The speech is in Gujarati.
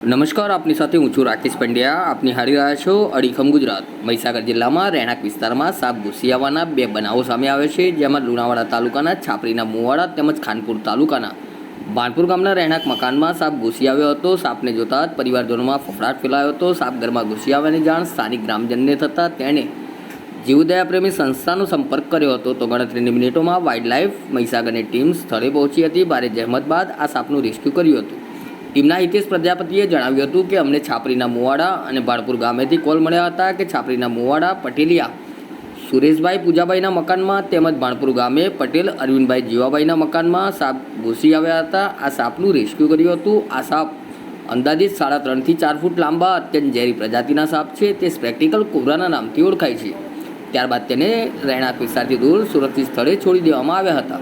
નમસ્કાર, આપની સાથે હું છું રાકેશ પંડ્યા. આપની હારી રહ્યા છો અડીખમ ગુજરાત. મહીસાગર જિલ્લામાં રહેણાંક વિસ્તારમાં સાપ ઘૂસી આવવાના બે બનાવો સામે આવે છે, જેમાં લુણાવાડા તાલુકાના, છાપરીના મુવાડા તેમજ ખાનપુર તાલુકાના. બાણપુર ગામના રહેણાંક મકાનમાં સાપ ઘૂસી આવ્યો હતો. સાપને જોતા જ પરિવારજનોમાં ફફડાટ ફેલાયો હતો. સાપ ઘરમાં ઘૂસી આવવાની જાણ સ્થાનિક ગ્રામજનને થતાં તેણે જીવદયા પ્રેમી સંસ્થાનો સંપર્ક કર્યો હતો. તો ગણતરીની મિનિટોમાં વાઇલ્ડ લાઇફ મહીસાગરની ટીમ સ્થળે પહોંચી હતી. ભારે જહેમત બાદ આ સાપનું રેસ્ક્યુ કર્યું હતું. ટીમના હિતેશ પ્રજાપતિએ જણાવ્યું હતું કે અમને છાપરીના મુવાડા અને ભાણપુર ગામેથી કોલ મળ્યા હતા કે છાપરીના મુવાડા, પટેલિયા, સુરેશભાઈ પૂજાભાઈના મકાનમાં તેમજ ભાણપુર ગામે પટેલ, અરવિંદભાઈ જીવાભાઈના મકાનમાં સાપ ઘૂસી આવ્યા હતા. આ સાપનું રેસ્ક્યુ કર્યું હતું. આ સાપ અંદાજિત સાડા ત્રણથી ચાર ફૂટ લાંબા, અત્યંત ઝેરી પ્રજાતિના સાપ છે. તે સ્પ્રેક્ટિકલ કોબ્રાના નામથી ઓળખાય છે. ત્યારબાદ તેને રહેણાંક વિસ્તારથી દૂર સુરક્ષિત સ્થળે છોડી દેવામાં આવ્યા હતા.